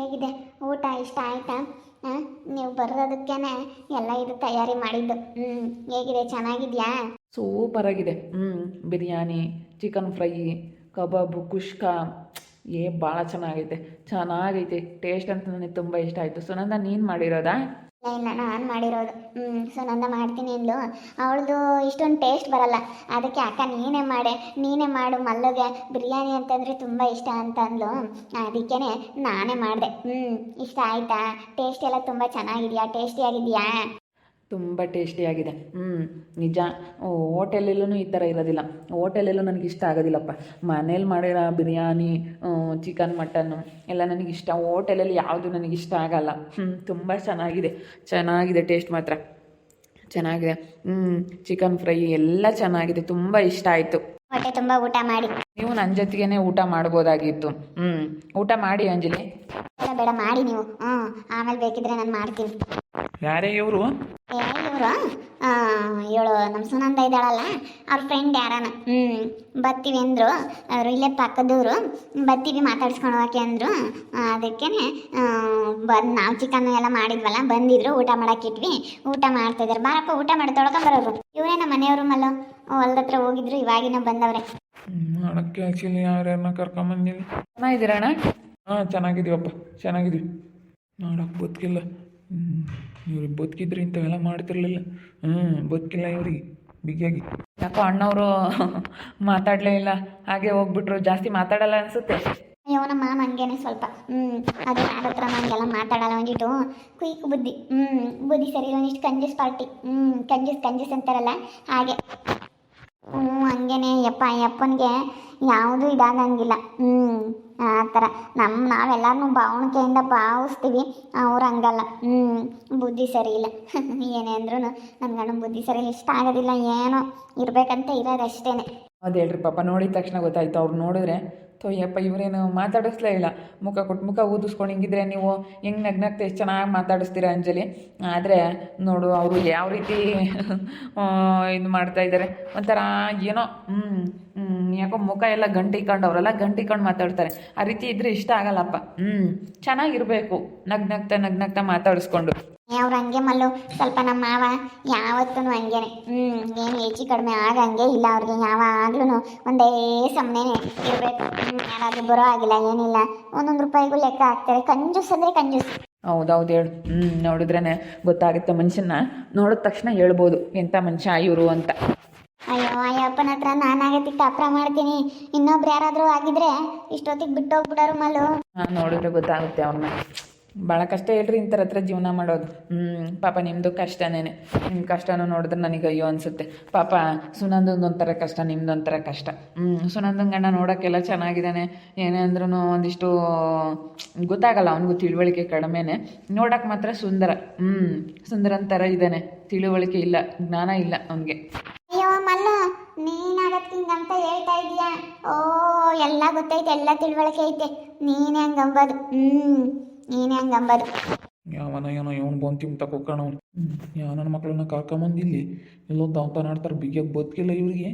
ಹೇಗಿದೆ? ಊಟ ಇಷ್ಟ ಆಯಿತಾ? ನೀವು ಬರೋದಕ್ಕೇನೆ ಎಲ್ಲ ಇದು ತಯಾರಿ ಮಾಡಿದ್ದು. ಹ್ಞೂ ಹೇಗಿದೆ? ಚೆನ್ನಾಗಿದ್ಯಾ? ಸೂಪರ್ ಆಗಿದೆ ಹ್ಞೂ biryani chicken fry kebab, kushka ಏ ಭಾಳ ಚೆನ್ನಾಗೈತೆ. ಚೆನ್ನಾಗೈತೆ. ಟೇಸ್ಟ್ ಅಂತ ನನಗೆ ತುಂಬ ಇಷ್ಟ ಆಯಿತು. ಸುನಂದ, ನೀನು ಮಾಡಿರೋದಾ? ಇಲ್ಲ ಇಲ್ಲ, ನಾನು ಮಾಡಿರೋದು. ಹ್ಞೂ ಸುನಂದ ಮಾಡ್ತೀನಿ ಅಂದ್ಲು. ಅವಳದು ಇಷ್ಟೊಂದು ಟೇಸ್ಟ್ ಬರಲ್ಲ. ಅದಕ್ಕೆ ಅಕ್ಕ, ನೀನೇ ಮಾಡೆ. ನೀನೇ ಮಾಡು ಮಲ್ಲಗೆ. ಬಿರಿಯಾನಿ ಅಂತಂದರೆ ತುಂಬ ಇಷ್ಟ ಅಂತ ಅಂದ್ಲು. ಅದಕ್ಕೇ ನಾನೇ ಮಾಡಿದೆ. ಹ್ಞೂ ಇಷ್ಟ ಆಯ್ತಾ? ಟೇಸ್ಟ್ ಎಲ್ಲ ತುಂಬ ಚೆನ್ನಾಗಿದೆಯಾ? ಟೇಸ್ಟಿಯಾಗಿದೆಯಾ ತುಂಬ ಟೇಸ್ಟಿಯಾಗಿದೆ ಹ್ಞೂ ನಿಜ. ಹೋಟೆಲಲ್ಲೂ ಈ ಥರ ಇರೋದಿಲ್ಲ. ಹೋಟೆಲಲ್ಲೂ ನನಗೆ ಇಷ್ಟ ಆಗೋದಿಲ್ಲಪ್ಪ. ಮನೇಲಿ ಮಾಡಿರೋ ಬಿರಿಯಾನಿ ಚಿಕನ್ ಮಟನ್ನು ಎಲ್ಲ ನನಗೆ ಇಷ್ಟ. ಹೋಟೆಲಲ್ಲಿ ಯಾವುದು ನನಗೆ ಇಷ್ಟ ಆಗಲ್ಲ. ಹ್ಞೂ ತುಂಬ ಚೆನ್ನಾಗಿದೆ. ಚೆನ್ನಾಗಿದೆ ಟೇಸ್ಟ್ ಮಾತ್ರ. ಚೆನ್ನಾಗಿದೆ. ಹ್ಞೂ ಚಿಕನ್ ಫ್ರೈ ಎಲ್ಲ ಚೆನ್ನಾಗಿದೆ. ತುಂಬ ಇಷ್ಟ ಆಯಿತು. ಮತ್ತೆ ತುಂಬ ಊಟ ಮಾಡಿ. ನೀವು ನನ್ನ ಜೊತೆಗೇನೆ ಊಟ ಮಾಡ್ಬೋದಾಗಿತ್ತು. ಹ್ಞೂ ಊಟ ಮಾಡಿ ಅಂಜಲಿ. ಬೇಡ ಬೇಡ ಮಾಡಿ ನೀವು. ಹ್ಞೂ ಆಮೇಲೆ ಬೇಕಿದ್ರೆ ನಾನು ಮಾಡ್ತೀನಿ. ಯಾರೇ ಇವರು? ಇವರು? ಇವಳು ನಮ್ಮ ಸುನಂದ ಇದ್ದಾಳಲ್ಲ ಅವ್ರ ಫ್ರೆಂಡ್ ಯಾರನ? ಹ್ಞೂ ಬತ್ತೀವಿ ಅಂದರು. ಅವರು ಇಲ್ಲೇ ಪಕ್ಕದವರು ಬತ್ತೀವಿ ಮಾತಾಡ್ಸ್ಕೊಂಡು ಹೋಗಕ್ಕೆ ಅಂದರು. ಅದಕ್ಕೇ ಬಂದು ನಾವು ಚಿಕನ್ ಎಲ್ಲ ಮಾಡಿದ್ವಲ್ಲ ಬಂದಿದ್ರು ಊಟ ಮಾಡಕ್ಕೆ ಇಟ್ವಿ. ಊಟ ಮಾಡ್ತಿದ್ರು ಬಾರಪ್ಪ ಊಟ ಮಾಡಿ ತೊಳ್ಕೊಂಬರೋರು ಇವರೇ ನಮ್ಮ ಮನೆಯವರು ಮಲ್ಲ. ಹೊಲ್ದ ಹತ್ರ ಹೋಗಿದ್ರು ಇವಾಗಿನ ಬಂದವ್ರೆ. ಮಾಡಕ್ಕೆ ಆ್ಯಕ್ಚುಲಿ ಯಾರ್ಯಾರನ್ನ ಕರ್ಕೊಂಬಂದಿಲ್ಲ ಚೆನ್ನಾಗಿದ್ದೀರಣ್ಣ ಹಾಂ ಚೆನ್ನಾಗಿದ್ದೀವಪ್ಪ. ಚೆನ್ನಾಗಿದ್ದೀವಿ. ನೋಡಕ್ಕೆ ಬದುಕಿಲ್ಲ. ಇವ್ರಿಗೆ ಬದುಕಿದ್ರೆ ಇಂಥವೆಲ್ಲ ಮಾಡ್ತಿರ್ಲಿಲ್ಲ. ಹ್ಞೂ ಬದುಕಿಲ್ಲ ಇವ್ರಿಗೆ. ಬಿಗಿಯಾಗಿ. ಯಾಕೋ ಅಣ್ಣವರು ಮಾತಾಡಲೇ ಇಲ್ಲ. ಹಾಗೆ ಹೋಗ್ಬಿಟ್ರು. ಜಾಸ್ತಿ ಮಾತಾಡಲ್ಲ ಅನ್ಸುತ್ತೆ. ಅಯ್ಯೋ ನಮ್ಮ ಮಾಮ ಹಂಗೇನೆ ಸ್ವಲ್ಪ. ಹ್ಞೂ ಅದು ಯಾರ ಹತ್ರ ಹಂಗೆಲ್ಲ ಮಾತಾಡಲ್ಲ ಒಂದಿಟ್ಟು ಕುಯ್ಕು ಬುದ್ಧಿ. ಹ್ಞೂ ಬುದ್ಧಿ ಸರಿ ಒಂದಿಷ್ಟು ಕಂಜಸ್ ಪಾರ್ಟಿ ಹ್ಞೂ ಕಂಜಸ್ ಕಂಜಸ್ ಅಂತಾರಲ್ಲ ಹಾಗೆ. ಹ್ಞೂ ಹಂಗೇನೆ. ಯಪ್ಪ, ಯಪ್ಪನಿಗೆ ಯಾವುದೂ ಇದಾಗಂಗಿಲ್ಲ ಹ್ಞೂ ಆ ಥರ. ನಮ್ಮ ನಾವೆಲ್ಲರೂ ಭಾವಣಿಕೆಯಿಂದ ಭಾವಿಸ್ತೀವಿ. ಅವ್ರು ಹಂಗಲ್ಲ. ಹ್ಞೂ ಬುದ್ಧಿ ಸರಿ ಇಲ್ಲ. ಏನೇ ಅಂದ್ರೂ ನನ್ನ ಗಂಡನ ಬುದ್ಧಿ ಸರಿ ಇಷ್ಟ ಆಗೋದಿಲ್ಲ. ಏನೋ ಇರಬೇಕಂತ ಇರೋದಷ್ಟೇ ಅದು ಹೇಳ್ರಿ ಪಾಪ, ನೋಡಿದ ತಕ್ಷಣ ಗೊತ್ತಾಯ್ತು. ಅವ್ರು ನೋಡಿದ್ರೆ ತೊಯ್ಯಪ್ಪ ಇವರೇನು ಮಾತಾಡಿಸ್ಲೇ ಇಲ್ಲ. ಮುಖ ಕೊಟ್ಟು ಮುಖ ಊದಿಸ್ಕೊಂಡು ಹಿಂಗಿದ್ರೆ ನೀವು ಹೆಂಗೆ ನಗ್ನಗ್ತಾ ಎಷ್ಟು ಚೆನ್ನಾಗಿ ಮಾತಾಡಿಸ್ತೀರ ಅಂಜಲಿ? ಆದರೆ ನೋಡು, ಅವರು ಯಾವ ರೀತಿ ಇದು ಮಾಡ್ತಾ ಇದ್ದಾರೆ ಒಂಥರ ಏನೋ ಹ್ಞೂ ಯಾಕೋ ಮುಖ ಎಲ್ಲ ಗಂಟಿಕೊಂಡು ಅವರೆಲ್ಲ ಗಂಟಿಕೊಂಡು ಮಾತಾಡ್ತಾರೆ. ಆ ರೀತಿ ಇದ್ರೆ ಇಷ್ಟ ಆಗಲ್ಲಪ್ಪ. ಹ್ಞೂ ಚೆನ್ನಾಗಿರಬೇಕು. ನಗ್ನಗ್ತಾ ನಗ್ನಗ್ತಾ ಮಾತಾಡಿಸ್ಕೊಂಡು. ಅವ್ರು ಹಂಗೆ ಮಲ್ಲು. ಸ್ವಲ್ಪ ನಮ್ಮ ಮಾವ ಯಾವತ್ತೂ ಹಂಗೇನೆ. ಹ್ಞೂ ಏನು ಹೆಚ್ಚು ಕಡಿಮೆ ಆಗಂಗೆ ಇಲ್ಲ ಅವ್ರಿಗೆ. ಯಾವಾಗ್ಲೂ ಒಂದೇ ಸಮನೆ ಇರಬೇಕು. ಯಾರಾದ್ರೂ ಬರೋ ಆಗಿಲ್ಲ ಏನಿಲ್ಲ. ಒಂದೊಂದು ರೂಪಾಯಿಗೂ ಲೆಕ್ಕ ಹಾಕ್ತಾರೆ. ಕಂಜೂಸ್ ಅಂದರೆ ಕಂಜೂಸ್. ಹೌದೌದು ಹೇಳು. ಹ್ಞೂ ನೋಡಿದ್ರೇ ಗೊತ್ತಾಗುತ್ತೆ ಮನುಷ್ಯನ ನೋಡಿದ ತಕ್ಷಣ ಹೇಳ್ಬೋದು ಎಂಥ ಮನುಷ್ಯ ಇವರು ಅಂತ. ಅಯ್ಯೋ ಅಯ್ಯಪ್ಪನ ಹತ್ರ ನಾನಾಗತ್ತಿಟ್ಟು ಹತ್ರ ಮಾಡ್ತೀನಿ. ಇನ್ನೊಬ್ರು ಯಾರಾದರೂ ಆಗಿದ್ರೆ ಇಷ್ಟೊತ್ತಿಗೆ ಬಿಟ್ಟು ಹೋಗ್ಬಿಡೋರು ಮಲ್ಲು ನೋಡಿದ್ರೆ ಗೊತ್ತಾಗುತ್ತೆ ಅವ್ರನ್ನ ಭಾಳ ಕಷ್ಟ ಹೇಳ್ರಿ ಇಂಥರ ಹತ್ರ ಜೀವನ ಮಾಡೋದು. ಹ್ಞೂ ಪಾಪ ನಿಮ್ಮದು ಕಷ್ಟನೇ ನಿಮ್ಮ ಕಷ್ಟನೂ ನೋಡಿದ್ರೆ ನನಗೆ ಅಯ್ಯೋ ಅನಿಸುತ್ತೆ. ಪಾಪ ಒಂಥರ ಕಷ್ಟ, ನಿಮ್ದು ಒಂಥರ ಕಷ್ಟ. ಹ್ಞೂ ಸುನಂದನ್ ಗಂಡ ನೋಡೋಕ್ಕೆಲ್ಲ ಚೆನ್ನಾಗಿದ್ದಾನೆ ಏನೇ ಅಂದ್ರೂ ಒಂದಿಷ್ಟು ಗೊತ್ತಾಗಲ್ಲ, ಅವನಿಗೂ ತಿಳುವಳಿಕೆ ಕಡಿಮೆನೆ. ನೋಡೋಕೆ ಮಾತ್ರ ಸುಂದರ. ಹ್ಞೂ ಸುಂದರ ಥರ ಇದ್ದಾನೆ ತಿಳುವಳಿಕೆ ಇಲ್ಲ, ಜ್ಞಾನ ಇಲ್ಲ ಅವನಿಗೆ. ಅಯ್ಯೋ ಮಲ್ಲು ಅಂತ ಹೇಳ್ತಾ ಇದೀಯಾ ಓ, ಎಲ್ಲ ಗೊತ್ತೈತೆ, ಎಲ್ಲ ತಿಳುವಳಿಕೆ ಐತೆ. ನೀನೇ ಹ್ಞೂ ನೀನೇ ಹಂಗಂಬೋದು ಯಾವನ ಏನೋ ಇವನು ಬಂದು ತಿಂತಕ್ ತಕೋಕಣ ಅವ್ನು. ಯಾವ ನನ್ನ ಮಕ್ಕಳನ್ನ ಕರ್ಕೊಂಬಂದಿಲ್ಲಿ ಎಲ್ಲೋ ಅವತಾರ ಆಡ್ತಾರೆ ಬಿಗಿಯಾಗಿ ಬದುಕಿಲ್ಲ ಇವ್ರಿಗೆ.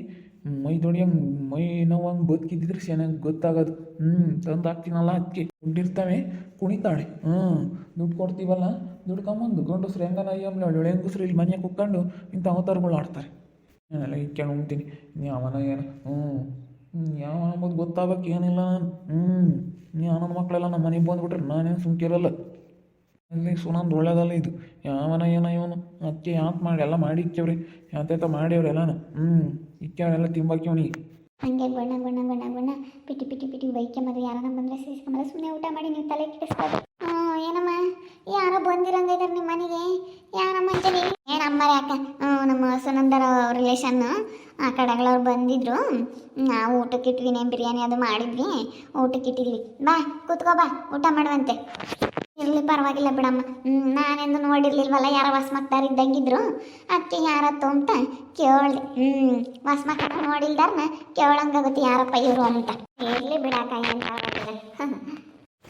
ಮೈ ದೊಡಿಯಂಗೆ, ಮೈ ನೋವಂಗೆ ಬದುಕಿದ್ದಿದ್ರೆ ಚೆನ್ನಾಗಿ ಗೊತ್ತಾಗದು. ಹ್ಮ್ ತಂದು ಹಾಕ್ತೀನಲ್ಲ ಅದಕ್ಕೆ ದುಡ್ಡಿರ್ತಾವೆ ಕುಣಿತಾಳೆ. ಹ್ಮ್, ದುಡ್ಡು ಕೊಡ್ತೀವಲ್ಲ, ದುಡ್ಡು ಕಂಬಂದು ಗಂಡಸ್ರು ಹೆಂಗನ ಅಯ್ಯಮ್ಲ ಒಳ್ಳೆ ಹೆಂಗಸ್ರು ಇಲ್ಲಿ ಮನೆಯಾಗ ಕುತ್ಕೊಂಡು ಇಂಥ ಅವತಾರಗಳು ಆಡ್ತಾರೆ. ನಾನೆಲ್ಲ ಇಕ್ಕೊಂಡು ಉಣ್ತೀನಿ ಯಾವನ ಏನು? ಹ್ಞೂ ಯಾವ ಅನ್ನೋದು ಗೊತ್ತಾಗಬೇಕು ಏನಿಲ್ಲ. ಹ್ಞೂ ನೀ ನನ್ನ ಮಕ್ಕಳೆಲ್ಲ ನಮ್ಮ ಮನೆಗೆ ಬಂದ್ಬಿಟ್ರೆ. ನಾನೇನು ಸುಮ್ಕಿರಲ್ಲ ಅಲ್ಲಿ ಸುನಂದು ಒಳ್ಳೇದಲ್ಲ ಇದು. ಯಾವನ ಏನ ಇವನು. ಅಕ್ಕಿ ಯಾಕೆ ಮಾಡಿ, ಎಲ್ಲ ಮಾಡಿ ಇಕ್ಕವ್ರಿ. ಯಾತ ಮಾಡ್ಯವ್ರಿ ಎಲ್ಲಾನು. ಹ್ಞೂ ಇಕ್ಕವ್ರೆಲ್ಲ ತಿಂಬಾಕ್ಯವನಿಗೆ ಹಂಗೆ ಬಣ್ಣ ಬಣ್ಣ ಬಣ್ಣ ಬಣ್ಣ, ಪಿಟಿ ಪಿಟಿ ಪಿಟಿ ಬೈಕೆ ಮದುವೆ ಯಾರನ್ನ ಬಂದರೆ ಸೇರಿಸ್ಕೊಂಬಲ್ಲ ಸುಮ್ಮನೆ ಊಟ ಮಾಡಿ ನೀವು ತಲೆ ಕೆಡಿಸ್ಬೋದು ಯಾರೋ ಬಂದಿರಂಗ ಇದಾರೆ ನಿಮ್ಮ ಮನೆಗೆ ಯಾರಮ್ಮ ಅಂತೀವಿ ಏನಮ್ಮ ಯಾಕ ನಮ್ಮ ಸುನಂದರ ರಿಲೇಷನ್ ಆ ಕಡೆಗಳವ್ರು ಬಂದಿದ್ರು. ನಾವು ಊಟಕ್ಕೆ ಇಟ್ವಿ ನೇಮ್ ಬಿರಿಯಾನಿ ಅದು ಮಾಡಿದ್ವಿ. ಊಟಕ್ಕೆ ಇಟ್ಟಿದ್ವಿ. ಬಾ, ಕೂತ್ಕೋ ಬಾ, ಊಟ ಮಾಡುವಂತೆ. ಇರಲಿ, ಪರವಾಗಿಲ್ಲ ಬಿಡಮ್ಮ. ನಾನೆಂದು ನೋಡಿರ್ಲಿಲ್ವಲ್ಲ, ಯಾರೋ ವಸ್ಮಕ್ತಾರ ಇದ್ದಂಗಿದ್ರು. ಅದಕ್ಕೆ ಯಾರತ್ತು ಅಂತ ಕೇಳ್ದೆ. ಹ್ಞೂ ವಸ್ಮಕ್ತಾರ ನೋಡಿಲ್ದಾರ್ನ ಕೇಳಂಗಾಗುತ್ತೆ ಯಾರಪ್ಪ ಇವರು ಅಂತ. ಇರಲಿ ಬಿಡಾಕ ಏನು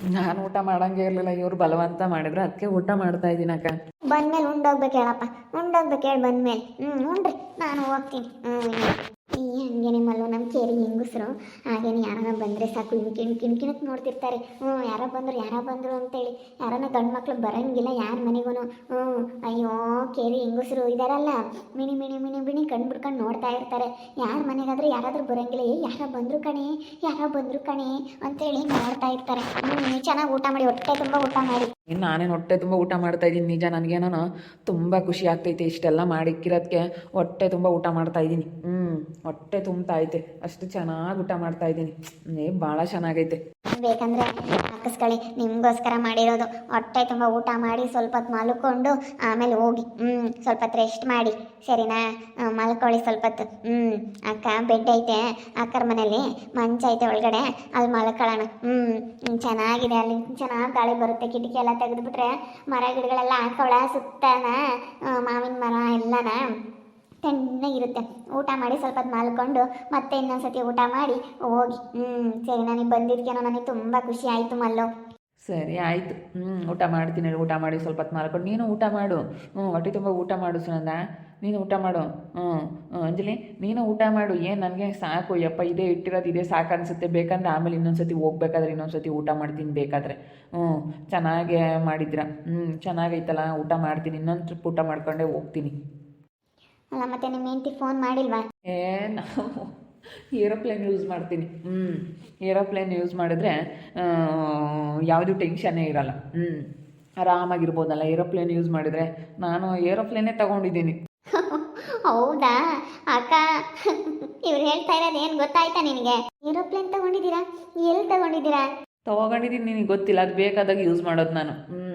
ನಾನು ಊಟ ಮಾಡಂಗೆ ಇರಲಿಲ್ಲ, ಇವ್ರು ಬಲವಂತ ಮಾಡಿದ್ರು. ಅದಕ್ಕೆ ಊಟ ಮಾಡ್ತಾ ಇದ್ದೀನಿ ಅಕ್ಕ. ಬಂದ್ಮೇಲೆ ಉಂಡೋಗ್ಬೇಕು ಹೇಳಪ್ಪ. ಉಂಡೋಗ್ಬೇಕು ಹೇಳಿ ಬಂದ್ಮೇಲೆ. ಹ್ಞೂ ಉಂಡ್ರಿ. ನಾನು ಹೋಗ್ತೀನಿ. ಹ್ಞೂ ಹಂಗೇನೆ ಮಲ್ಲು ನಮ್ಮ ಕೇರಿ ಹೆಂಗಸರು. ಹಾಗೇನೆ ಯಾರನ್ನ ಬಂದರೆ ಸಾಕು ಇನ್ಕಿನ್ ಕಿಣ್ ಕಿಣ್, ಕಿಣಕ್ ನೋಡ್ತಿರ್ತಾರೆ. ಹ್ಞೂ, ಯಾರೋ ಬಂದರು ಯಾರೋ ಬಂದರು ಅಂತೇಳಿ. ಯಾರನ್ನ ಗಂಡು ಮಕ್ಳು ಬರಂಗಿಲ್ಲ, ಯಾರ ಮನೆಗೂ ಹ್ಞೂ, ಅಯ್ಯೋ, ಕೇರಿ ಹೆಂಗಸರು ಇದಾರಲ್ಲ. ಮಿಣಿ ಮಿಣಿ ಮಿಣಿ ಮಿಣಿ ಕಣ್ಣು ಬಿಡ್ಕೊಂಡು ನೋಡ್ತಾ ಇರ್ತಾರೆ. ಯಾರ ಮನೆಗಾದರೂ ಯಾರಾದರೂ ಬರಂಗಿಲ್ಲ, ಏ, ಯಾರ ಬಂದರು ಕಣೆ, ಯಾರೋ ಬಂದರು ಕಣೆ ಅಂತೇಳಿ ನೋಡ್ತಾ ಇರ್ತಾರೆ. ಹ್ಞೂ, ಚೆನ್ನಾಗಿ ಊಟ ಮಾಡಿ, ಹೊಟ್ಟೆ ತುಂಬ ಊಟ ಮಾಡಿ. ಇನ್ನು ನಾನೇನು ಹೊಟ್ಟೆ ತುಂಬ ಊಟ ಮಾಡ್ತಾ ಇದ್ದೀನಿ, ನಿಜ ನನಗೇನೋ ತುಂಬ ಖುಷಿ ಆಗ್ತೈತೆ ಇಷ್ಟೆಲ್ಲ ಮಾಡಿಕ್ಕಿರೋದಕ್ಕೆ ಹೊಟ್ಟೆ ತುಂಬ ಊಟ ಮಾಡ್ತಾ ಇದ್ದೀನಿ. ಹ್ಞೂ ಹೊಟ್ಟೆ ತುಂಬ್ತಾ ಐತೆ. ಅಷ್ಟು ಚೆನ್ನಾಗಿ ಊಟ ಮಾಡ್ತಾ ಇದ್ದೀನಿ. ಏ ಭಾಳ ಚೆನ್ನಾಗೈತೆ. ಬೇಕಂದ್ರೆ ಹಾಕಿಸ್ಕೊಳ್ಳಿ. ನಿಮಗೋಸ್ಕರ ಮಾಡಿರೋದು. ಹೊಟ್ಟೆ ತುಂಬ ಊಟ ಮಾಡಿ ಸ್ವಲ್ಪ ಹೊತ್ತು ಮಲ್ಕೊಂಡು ಆಮೇಲೆ ಹೋಗಿ. ಹ್ಮ್ ಸ್ವಲ್ಪ ರೆಸ್ಟ್ ಮಾಡಿ. ಸರಿನಾ? ಮಲ್ಕೊಳ್ಳಿ ಸ್ವಲ್ಪ ಹೊತ್ತು ಅಕ್ಕ ಬೆಡ್ ಐತೆ. ಅಕ್ಕರ ಮನೇಲಿ ಮಂಚ ಐತೆ ಒಳಗಡೆ. ಅಲ್ಲಿ ಮಲ್ಕೊಳ್ಳೋಣ. ಹ್ಮ್ ಚೆನ್ನಾಗಿದೆ. ಅಲ್ಲಿ ಚೆನ್ನಾಗಿ ಗಾಳಿ ಬರುತ್ತೆ. ಕಿಟಕಿ ಎಲ್ಲ ತೆಗೆದ್ಬಿಟ್ರೆ ಮರ ಗಿಡಗಳೆಲ್ಲ ಹಾಕೋಳ ಸುತ್ತನ? ಮಾವಿನ ಮರ ಎಲ್ಲನ? ತಣ್ಣಗಿರುತ್ತೆ ಊಟ ಮಾಡಿ ಸ್ವಲ್ಪ ಹೊತ್ತು ಮಲ್ಕೊಂಡು ಮತ್ತೆ ಇನ್ನೊಂದ್ಸತಿ ಊಟ ಮಾಡಿ ಹೋಗಿ. ಹ್ಞೂ ಸರಿ ನನಗೆ ಬಂದಿದ್ದಕ್ಕೇನೋ ನನಗೆ ತುಂಬ ಖುಷಿ ಆಯಿತು ಮಲ್ಲೋ. ಸರಿ ಆಯಿತು. ಹ್ಞೂ ಊಟ ಮಾಡ್ತೀನಿ ಊಟ ಮಾಡಿ ಸ್ವಲ್ಪ ಹೊತ್ತು ಮಾಡ್ಕೊಂಡು ನೀನು ಊಟ ಮಾಡು. ಹ್ಞೂ ಹೊಟ್ಟೆ ತುಂಬ ಊಟ ಮಾಡು ಸುನಂದ. ನೀನು ಊಟ ಮಾಡು. ಹ್ಞೂ, ಅಂಜಲಿ ನೀನು ಊಟ ಮಾಡು. ಏನು ನನಗೆ ಸಾಕು. ಯಪ್ಪ ಇದೇ ಇಟ್ಟಿರೋದು ಇದೇ ಸಾಕು ಅನಿಸುತ್ತೆ ಬೇಕಂದ್ರೆ ಆಮೇಲೆ ಇನ್ನೊಂದು ಸತಿ ಹೋಗ್ಬೇಕಾದ್ರೆ ಇನ್ನೊಂದು ಸತಿ ಊಟ ಮಾಡ್ತೀನಿ ಬೇಕಾದರೆ. ಹ್ಞೂ ಚೆನ್ನಾಗೇ ಮಾಡಿದ್ರ. ಹ್ಞೂ ಚೆನ್ನಾಗೈತಲ್ಲ. ಊಟ ಮಾಡ್ತೀನಿ. ಇನ್ನೊಂದು ಟ್ರಿಪ್ ಊಟ ಮಾಡ್ಕೊಂಡೇ ಹೋಗ್ತೀನಿ. ಅಲ್ಲ ಮತ್ತೆ ನಿಮ್ಮ ಹೆಂಡತಿ ಫೋನ್ ಮಾಡಿಲ್ವಾ? ಏ ನಾವು ಏರೋಪ್ಲೇನ್ ಯೂಸ್ ಮಾಡ್ತೀನಿ. ಹ್ಞೂ ಏರೋಪ್ಲೇನ್ ಯೂಸ್ ಮಾಡಿದ್ರೆ ಯಾವುದೂ ಟೆನ್ಷನ್ನೇ ಇರಲ್ಲ. ಹ್ಞೂ ಆರಾಮಾಗಿರ್ಬೋದಲ್ಲ. ಏರೋಪ್ಲೇನ್ ಯೂಸ್ ಮಾಡಿದರೆ ನಾನು ಏರೋಪ್ಲೇನೇ ತಗೊಂಡಿದ್ದೀನಿ. ಹೌದಾ? ಅಕ್ಕ ಇವ್ರು ಹೇಳ್ತಾ ಇರೋದು ಏನು ಗೊತ್ತಾಯ್ತಾ ನಿನಗೆ? ಏರೋಪ್ಲೇನ್ ತಗೊಂಡಿದ್ದೀರಾ? ಎಲ್ಲಿ ತಗೊಂಡಿದ್ದೀರಾ? ತಗೊಂಡಿದ್ದೀನಿ ನಿನಗೆ ಗೊತ್ತಿಲ್ಲ ಅದು ಬೇಕಾದಾಗ ಯೂಸ್ ಮಾಡೋದು ನಾನು. ಹ್ಞೂ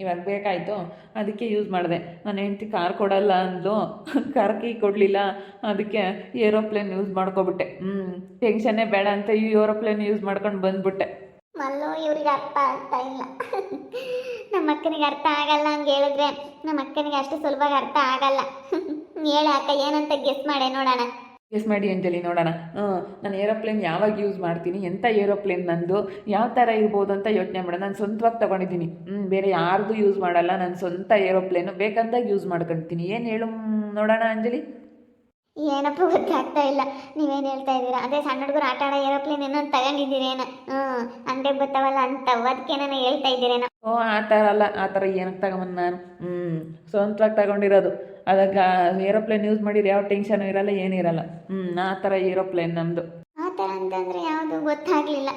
ಇವಾಗ ಬೇಕಾಯಿತು, ಅದಕ್ಕೆ ಯೂಸ್ ಮಾಡಿದೆ. ನಾನು ಹೆಂಡ್ತಿ ಕಾರ್ ಕೊಡಲ್ಲ ಅಂದ್ಲು ಕಾರ್ ಕೀ ಕೊಡಲಿಲ್ಲ, ಅದಕ್ಕೆ ಏರೋಪ್ಲೇನ್ ಯೂಸ್ ಮಾಡ್ಕೊಬಿಟ್ಟೆ. ಹ್ಞೂ ಟೆನ್ಷನ್ನೇ ಬೇಡ ಅಂತ ಈ ಏರೋಪ್ಲೇನ್ ಯೂಸ್ ಮಾಡ್ಕೊಂಡು ಬಂದ್ಬಿಟ್ಟೆ. ಮಲ್ಲು, ಇವ್ರಿಗೆ ಅರ್ಥ ಆಗ್ತಾ ಇಲ್ಲ. ನಮ್ಮ ಅಕ್ಕನಿಗೆ ಅರ್ಥ ಆಗಲ್ಲ ಹಂಗೆ ಹೇಳಿದ್ರೆ. ನಮ್ಮ ಅಕ್ಕನಿಗೆ ಅಷ್ಟು ಸುಲಭವಾಗಿ ಅರ್ಥ ಆಗಲ್ಲ. ಹೇಳ ಅಕ್ಕ, ಏನಂತ ಗೆಸ್ ಮಾಡೆ ನೋಡೋಣ. ಗೆಸ್ ಮಾಡಿ ಅಂಜಲಿ ನೋಡೋಣ. ಹ್ಞೂ ನಾನು ಏರೋಪ್ಲೇನ್ ಯಾವಾಗ ಯೂಸ್ ಮಾಡ್ತೀನಿ ಎಂಥ ಏರೋಪ್ಲೇನ್ ನಂದು ಯಾವ ಥರ ಇರ್ಬೋದು ಅಂತ ಯೋಚನೆ ಮಾಡೋಣ. ನಾನು ಸ್ವಂತವಾಗಿ ತೊಗೊಂಡಿದ್ದೀನಿ. ಹ್ಞೂ ಬೇರೆ ಯಾರ್ದು ಯೂಸ್ ಮಾಡಲ್ಲ ನನ್ನ ಸ್ವಂತ ಏರೋಪ್ಲೇನು ಬೇಕಂದಾಗ ಯೂಸ್ ಮಾಡ್ಕೊಳ್ತೀನಿ ಏನು ಹೇಳು ನೋಡೋಣ ಅಂಜಲಿ? ಏನಪ್ಪ ಗೊತ್ತಾಗ್ತಾ ಇಲ್ಲ. ನೀವೇನು ಹೇಳ್ತಾ ಇದ್ದೀರಾ? ಅದೇ ಸಣ್ಣ ಹುಡುಗರು ಆಟ ಆಡೋ ಏರೋಪ್ಲೇನ್ ಏನೋ ತಗೊಂಡಿದ್ದೀರೇನ. ಹ್ಞೂ ಅಂದ್ರೆ ಬರ್ತಾವಲ್ಲ ಅಂತ ಅದಕ್ಕೆ ನಾನು ಹೇಳ್ತಾ ಇದ್ದೀರೇನೋ. ಓ ಆ ಥರ ಅಲ್ಲ. ಆ ಥರ ಏನಕ್ಕೆ ತಗೊಂಬಂದು ನಾನು? ಹ್ಞೂ ಸ್ವಂತವಾಗಿ ತಗೊಂಡಿರೋದು. ಅದಕ್ಕೆ ಏರೋಪ್ಲೇನ್ ಯೂಸ್ ಮಾಡಿದ್ರೆ ಯಾವ ಟೆನ್ಷನು ಇರಲ್ಲ ಏನಿರಲ್ಲ ಹ್ಞೂ ಆ ಥರ ಏರೋಪ್ಲೇನ್ ನಮ್ಮದು ಆ ಥರ ಅಂತಂದರೆ ಯಾವುದು ಗೊತ್ತಾಗಲಿಲ್ಲ.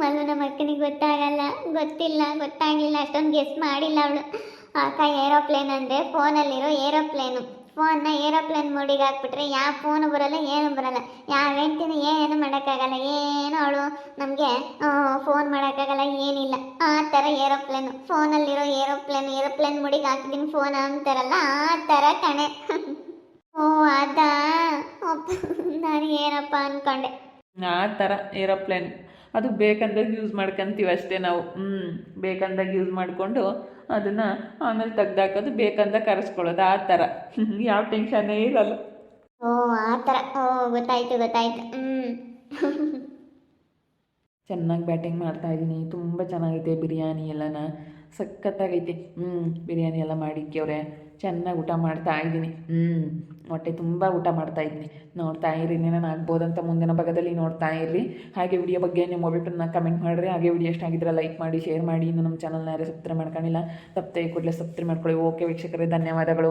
ಮಲ್ಲು ನಮ್ಮ ಅಕ್ಕನಿಗೆ ಗೊತ್ತಾಗಲ್ಲ, ಗೊತ್ತಿಲ್ಲ, ಗೊತ್ತಾಗಲಿಲ್ಲ, ಅಷ್ಟೊಂದು ಗೆಸ್ ಮಾಡಿಲ್ಲ ಅವಳು. ಆತ ಏರೋಪ್ಲೇನ್ ಅಂದರೆ ಫೋನಲ್ಲಿರೋ ಏರೋಪ್ಲೇನು ಫೋನ್ನ ಏರೋಪ್ಲೇನ್ ಮೋಡಿಗೆ ಹಾಕ್ಬಿಟ್ರೆ ಯಾವ ಫೋನು ಬರಲ್ಲ, ಏನು ಬರಲ್ಲ. ಯಾವ ಹೆಂಡ್ತಿನೂ ಏನು ಮಾಡೋಕ್ಕಾಗಲ್ಲ, ಏನು ಅವಳು ನಮಗೆ ಫೋನ್ ಮಾಡೋಕ್ಕಾಗಲ್ಲ, ಏನಿಲ್ಲ. ಆ ಥರ ಏರೋಪ್ಲೇನು, ಫೋನಲ್ಲಿರೋ ಏರೋಪ್ಲೇನ್ ಏರೋಪ್ಲೇನ್ ಮೋಡಿಗೆ ಹಾಕಿದ್ದೀನಿ ಫೋನ್ ಅಂತಾರಲ್ಲ, ಆ ಥರ ಕಣೆ. ಓ, ಅದಾ? ನಾನು ಏನಪ್ಪ ಅನ್ಕೊಂಡೆ. ಆ ಥರ ಏರೋಪ್ಲೇನ್, ಅದು ಬೇಕಂದಾಗ ಯೂಸ್ ಮಾಡ್ಕೊಂತೀವಿ ಅಷ್ಟೇ ನಾವು. ಹ್ಞೂ ಬೇಕಂದಾಗ ಯೂಸ್ ಮಾಡಿಕೊಂಡು ಅದನ್ನು ಆಮೇಲೆ ತೆಗ್ದಾಕೋದು ಬೇಕಂದ ಕರೆಸ್ಕೊಳ್ಳೋದು ಆ ಥರ. ಯಾವ ಟೆನ್ಷನ್ನೇ ಇರಲ್ಲ. ಓ ಆ ಥರ. ಓ ಗೊತ್ತಾಯ್ತು ಗೊತ್ತಾಯ್ತು. ಹ್ಞೂ ಚೆನ್ನಾಗಿ ಬ್ಯಾಟಿಂಗ್ ಮಾಡ್ತಾ ಇದ್ದೀನಿ ತುಂಬ ಚೆನ್ನಾಗೈತೆ ಬಿರಿಯಾನಿ ಎಲ್ಲನ. ಸಖತ್ತಾಗೈತೆ. ಹ್ಞೂ ಬಿರಿಯಾನಿ ಎಲ್ಲ ಮಾಡಿಕ್ಯವ್ರೆ. ಚೆನ್ನಾಗಿ ಊಟ ಮಾಡ್ತಾ ಇದ್ದೀನಿ. ಹ್ಞೂ ಹೊಟ್ಟೆ ತುಂಬ ಊಟ ಮಾಡ್ತಾ ಇದ್ದೀನಿ. ನೋಡ್ತಾ ಇರಿ ಆಗ್ಬೋದು ಅಂತ ಮುಂದಿನ ಭಾಗದಲ್ಲಿ ನೋಡ್ತಾ ಇರ್ರಿ ಹಾಗೆ ವಿಡಿಯೋ ಬಗ್ಗೆ ನಿಮ್ಮ ಅಭಿಪ್ರಾಯನ ಕಮೆಂಟ್ ಮಾಡಿರಿ. ಹಾಗೆ ವಿಡಿಯೋ ಇಷ್ಟ ಆಗಿದ್ರೆ ಲೈಕ್ ಮಾಡಿ ಶೇರ್ ಮಾಡಿ. ಇನ್ನು ನಮ್ಮ ಚಾನಲ್ನ ಯಾರು ಸಬ್ಸ್ಕ್ರೈಬ್ ಮಾಡ್ಕೊಂಡಿಲ್ಲ ತಪ್ಪದೆ ಕೂಡಲೇ, ಸಬ್ಸ್ಕ್ರೈಬ್ ಮಾಡ್ಕೊಳ್ಳಿ. ಓಕೆ ವೀಕ್ಷಕರೇ, ಧನ್ಯವಾದಗಳು.